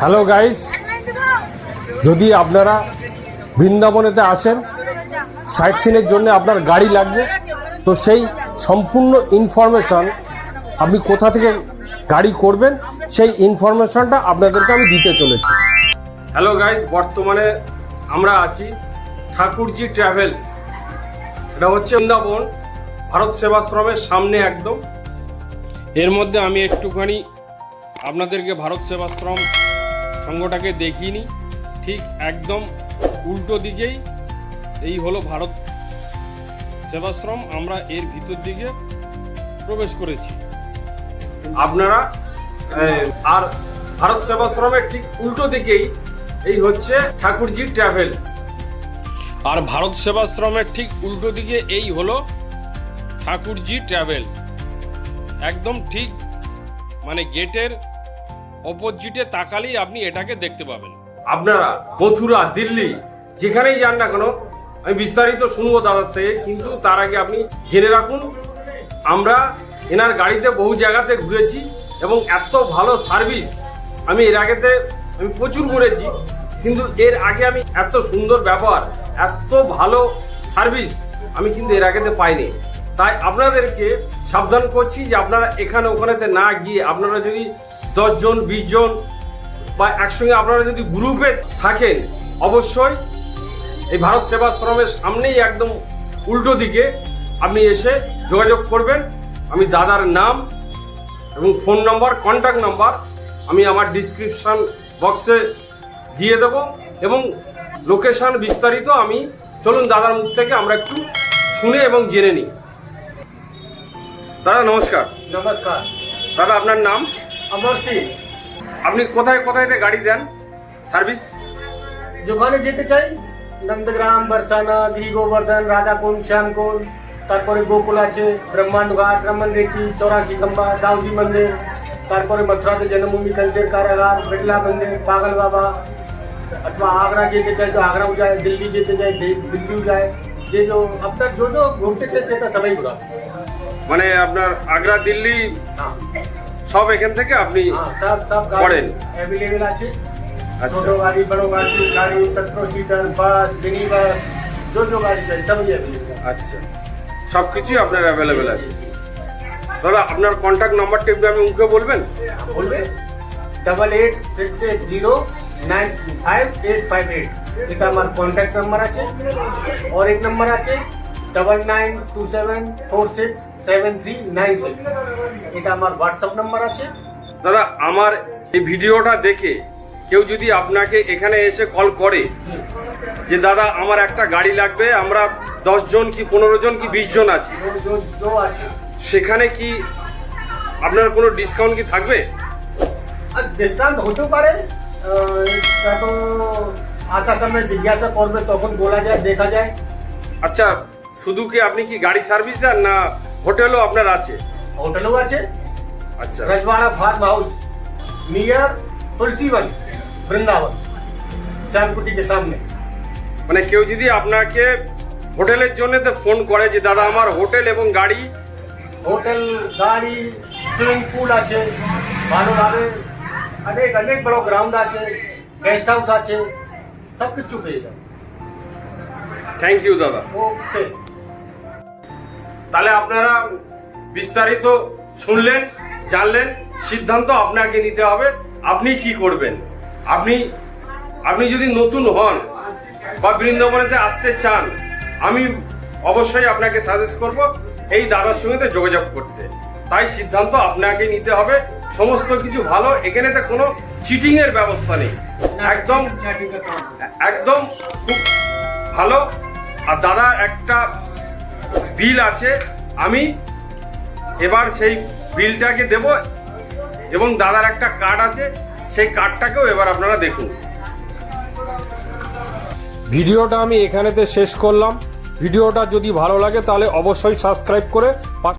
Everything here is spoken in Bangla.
হ্যালো গাইস যদি আপনারা বৃন্দাবনেতে আসেন সাইট সিনের জন্য আপনার গাড়ি লাগবে। তো সেই সম্পূর্ণ ইনফরমেশন আপনি কোথা থেকে গাড়ি করবেন সেই ইনফরমেশনটা আপনাদেরকে আমি দিতে চলেছি। হ্যালো গাইস বর্তমানে আমরা আছি ঠাকুরজি ট্রাভেলস। এটা হচ্ছে বৃন্দাবন ভারত সেবাশ্রমের সামনে একদম। এর মধ্যে আমি একটুখানি আপনাদেরকে ভারত সেবাশ্রম সঙ্গটাকে দেখিনি ঠিক একদম উল্টো দিকেই এই হলো ভারত সেবাশ্রম আমরা এর ভিতর দিকে প্রবেশ করেছি। আপনারা আর ভারত সেবাশ্রমের ঠিক উল্টো দিকেই এই হচ্ছে ঠাকুরজি ট্রাভেলস। আর ভারত সেবাশ্রমের ঠিক উল্টো দিকে এই হলো ঠাকুরজি ট্রাভেলস। একদম ঠিক মানে গেটের অপোজিটে তাকালেই আপনি এটাকে দেখতে পাবেন। আপনারা মথুরা দিল্লি, যেখানেই যান না কেন, আমি বিস্তারিত শুনব দাদার থেকে, কিন্তু তার আগে আপনি জেনে রাখুন, আমরা এনার গাড়িতে বহু জায়গাতে ঘুরেছি এবং এত ভালো সার্ভিস আমি এর আগেতে আমি প্রচুর ঘুরেছি, কিন্তু এর আগে আমি এত সুন্দর ব্যবহার, এত ভালো সার্ভিস আমি কিন্তু এর আগেতে পাইনি। তাই আপনাদেরকে সাবধান করছি যে আপনারা এখানে ওখানেতে না গিয়ে আপনারা যদি দশজন বিশ জন বা একসঙ্গে আপনারা যদি গ্রুপে থাকেন অবশ্যই এই ভারত সেবাশ্রমের সামনেই একদম উল্টো দিকে আপনি এসে যোগাযোগ করবেন। আমি দাদার নাম এবং ফোন নম্বর কন্ট্যাক্ট নাম্বার আমি আমার ডিসক্রিপশন বক্সে দিয়ে দেব এবং লোকেশন বিস্তারিত আমি চলুন দাদার মুখ থেকে আমরা একটু শুনে এবং জেনে নিই। দাদা নমস্কার। নমস্কার। দাদা আপনার নাম? আপনি কোথায় কোথায় গাড়ি দেন? সার্ভিস যেখানে যেতে চাই নন্দগ্রাম বারসানা ধি গোবর্ধন রাধাকুণ্ড শ্যামকুণ্ড তারপরে গোকুল আছে ব্রহ্মাণ্ড ঘাট রমন রেখি চৌরাশি খম্বা দাউদি মন্দির তারপরে মথুরাতে জন্মভূমি কালচের কারাগার বিড়লা মন্দির পাগল বাবা অথবা আগ্রা যেতে চাই তো আগ্রাও যায় দিল্লি যেতে চাই দিল্লিও যায়। যে তো আপনার যে ঘুরতে চাই সেটা সবাই ঘুরা মানে আপনার আগ্রা দিল্লি? হ্যাঁ। সব এখান থেকে আপনি করেন। আছে। আচ্ছা। গাড়ি সিটার বাস মিনি বাস গাড়ি চাই সবই আচ্ছা। সব কিছুই আপনার অ্যাভেলেবেল আছে। দাদা আপনার কন্ট্যাক্ট নাম্বারটা একটু আমি মুখে বলবেন? বলবেন double eight six eight zero nine five eight five eight এটা আমার কন্ট্যাক্ট নাম্বার আছে। আর এক নাম্বার আছে। Double nine two seven four six seven three nine six এটা আমার হোয়াটসঅ্যাপ নাম্বার আছে। দাদা আমার এই ভিডিওটা দেখে কেউ যদি আপনাকে এখানে এসে কল করে যে দাদা আমার একটা গাড়ি লাগবে আমরা দশ জন কি পনেরো জন কি বিশ জন আছি? সেখানে কি আপনার কোনো ডিসকাউন্ট কি থাকবে? ডিসকাউন্ট হতে পারে। তা আসার সামনে জিজ্ঞাসা করবে তখন বলা যায় দেখা যায়। আচ্ছা শুধু কি আপনি কি গাড়ি সার্ভিস দেন না হোটেলও আপনার আছে? হোটেলও আছে। আচ্ছা। Rajbara farm house near Tulsiban Vrindavan Shyamkuti কে সামনে। মানে কেউ যদি আপনাকে হোটেলের জন্য তো ফোন করে যে দাদা আমার হোটেল এবং গাড়ি হোটেল গাড়ি সুইমিং পুল আছে ভালো ভাবে অনেক অনেক বড় গ্রাউন্ড আছে গেস্ট হাউস আছে সব কিছু পেয়ে যাবে থ্যাংক ইউ দাদা। ওকে তাহলে আপনারা বিস্তারিত শুনলেন জানলেন সিদ্ধান্ত আপনাকে নিতে হবে আপনি কি করবেন? আপনি আপনি যদি নতুন হন বা বৃন্দাবনেতে আসতে চান আমি অবশ্যই আপনাকে সাজেস্ট করব এই দাদার সঙ্গে যোগাযোগ করতে। তাই সিদ্ধান্ত আপনাকে নিতে হবে। সমস্ত কিছু ভালো এখানে তো কোনো চিটিং এর ব্যবস্থা নেই। একদম একদম খুব ভালো। আর দাদা একটা বিল আছে, আমি এবার সেই বিলটাকে দেব এবং দাদার একটা কার্ড আছে, সেই কার্ডটাকেও এবার আপনারা দেখুন। ভিডিওটা আমি এখানেতে শেষ করলাম। ভিডিওটা যদি ভালো লাগে তাহলে অবশ্যই সাবস্ক্রাইব করে